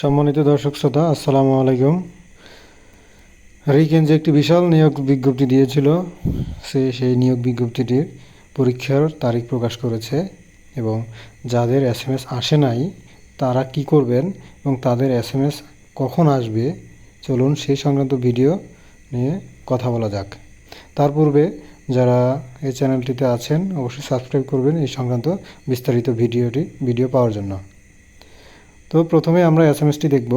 সম্মানিত দর্শক শ্রোতা, আসসালামু আলাইকুম। রিকেন যে একটি বিশাল নিয়োগ বিজ্ঞপ্তি দিয়েছিল, সে সেই নিয়োগ বিজ্ঞপ্তিটির পরীক্ষার তারিখ প্রকাশ করেছে এবং যাদের এস এম এস আসে নাই, তারা কি করবেন এবং তাদের এস এম এস কখন আসবে, চলুন সেই সংক্রান্ত ভিডিও নিয়ে কথা বলা যাক। তার পূর্বে যারা এই চ্যানেলটিতে আছেন, অবশ্যই সাবস্ক্রাইব করবেন এই সংক্রান্ত বিস্তারিত ভিডিওটি, ভিডিও পাওয়ার জন্য। তো প্রথমে আমরা এস এম এসটি দেখব।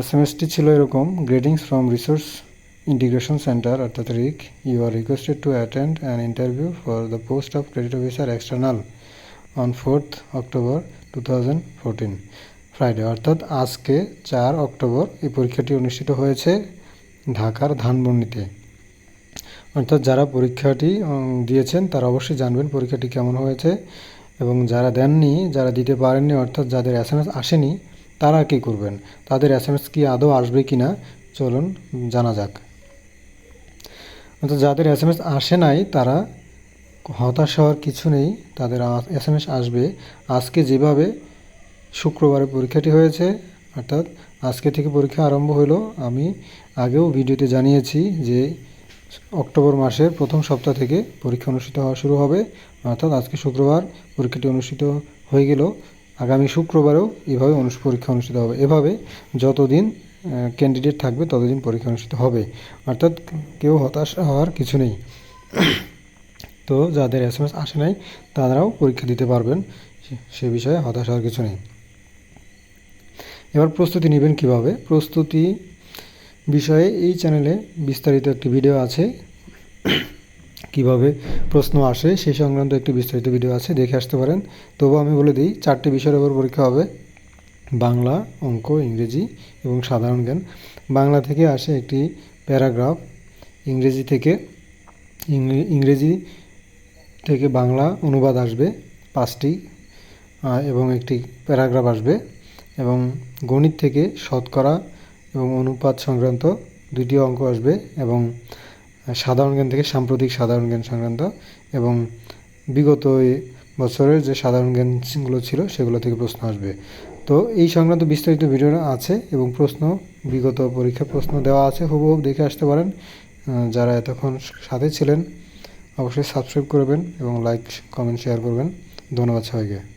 এস এম এসটি ছিল এরকম gradings from resource integration centre অর্থাৎ রিক you are requested to attend an interview for the post of credit officer external on fourth October two thousand fourteen Friday অর্থাৎ আজকে চার October এই পরীক্ষাটি অনুষ্ঠিত হয়েছে ঢাকার ধানমন্ডিতে। অর্থাৎ যারা পরীক্ষাটি দিয়েছেন তারা অবশ্যই জানবেন পরীক্ষাটি কেমন হয়েছে। এবং যারা দেননি, যারা দিতে পারেননি, অর্থাৎ যাদের এস এম এস আসেনি, তারা কী করবেন? তাদের এস এম এস কি আদৌ আসবে কি না চলুন জানা যাক। অর্থাৎ যাদের এস এম এস আসে নাই, তারা হতাশ হওয়ার কিছু নেই, তাদের এস এম এস আসবে। আজকে যেভাবে শুক্রবারে পরীক্ষাটি হয়েছে, অর্থাৎ আজকে থেকে পরীক্ষা আরম্ভ হলো, আমি আগেও ভিডিওতে জানিয়েছি যে অক্টোবর মাসের প্রথম সপ্তাহ থেকে পরীক্ষা অনুষ্ঠিত হওয়া শুরু হবে। অর্থাৎ আজকে শুক্রবার পরীক্ষাটি অনুষ্ঠিত হয়ে গেল। আগামী শুক্রবারেও এভাবে পরীক্ষা অনুষ্ঠিত হবে। এভাবে যতদিন ক্যান্ডিডেট থাকবে ততদিন পরীক্ষা অনুষ্ঠিত হবে। অর্থাৎ কেউ হতাশ হওয়ার কিছু নেই। তো যাদের এস এম এস আসে নাই, তারাও পরীক্ষা দিতে পারবেন। সে বিষয়ে হতাশ হওয়ার কিছু নেই। এবার প্রস্তুতি নেবেন কীভাবে? প্রস্তুতি বিষয়ে এই চ্যানেলে বিস্তারিত একটি ভিডিও আছে। কীভাবে প্রশ্ন আসে সেই সংক্রান্ত একটি বিস্তারিত ভিডিও আছে, দেখে আসতে পারেন। তবু আমি বলে দিই, চারটি বিষয়ের উপর পরীক্ষা হবে। বাংলা, অঙ্ক, ইংরেজি এবং সাধারণ জ্ঞান। বাংলা থেকে আসে একটি প্যারাগ্রাফ। ইংরেজি থেকে ইংরেজি থেকে বাংলা অনুবাদ আসবে পাঁচটি এবং একটি প্যারাগ্রাফ আসবে। এবং গণিত থেকে শতকরা এবং অনুপাত সংক্রান্ত দুইটি অঙ্ক আসবে এবং সাধারণ জ্ঞান থেকে সাম্প্রতিক সাধারণ জ্ঞান সংক্রান্ত এবং বিগত বছরের যে সাধারণ জ্ঞানগুলো ছিল সেগুলো থেকে প্রশ্ন আসবে। তো এই সংক্রান্ত বিস্তারিত ভিডিও আছে এবং প্রশ্ন, বিগত পরীক্ষা প্রশ্ন দেওয়া আছে, হুবহু দেখে আসতে পারেন। যারা এতক্ষণ সাথে ছিলেন, অবশ্যই সাবস্ক্রাইব করবেন এবং লাইক কমেন্ট শেয়ার করবেন। ধন্যবাদ সবাইকে।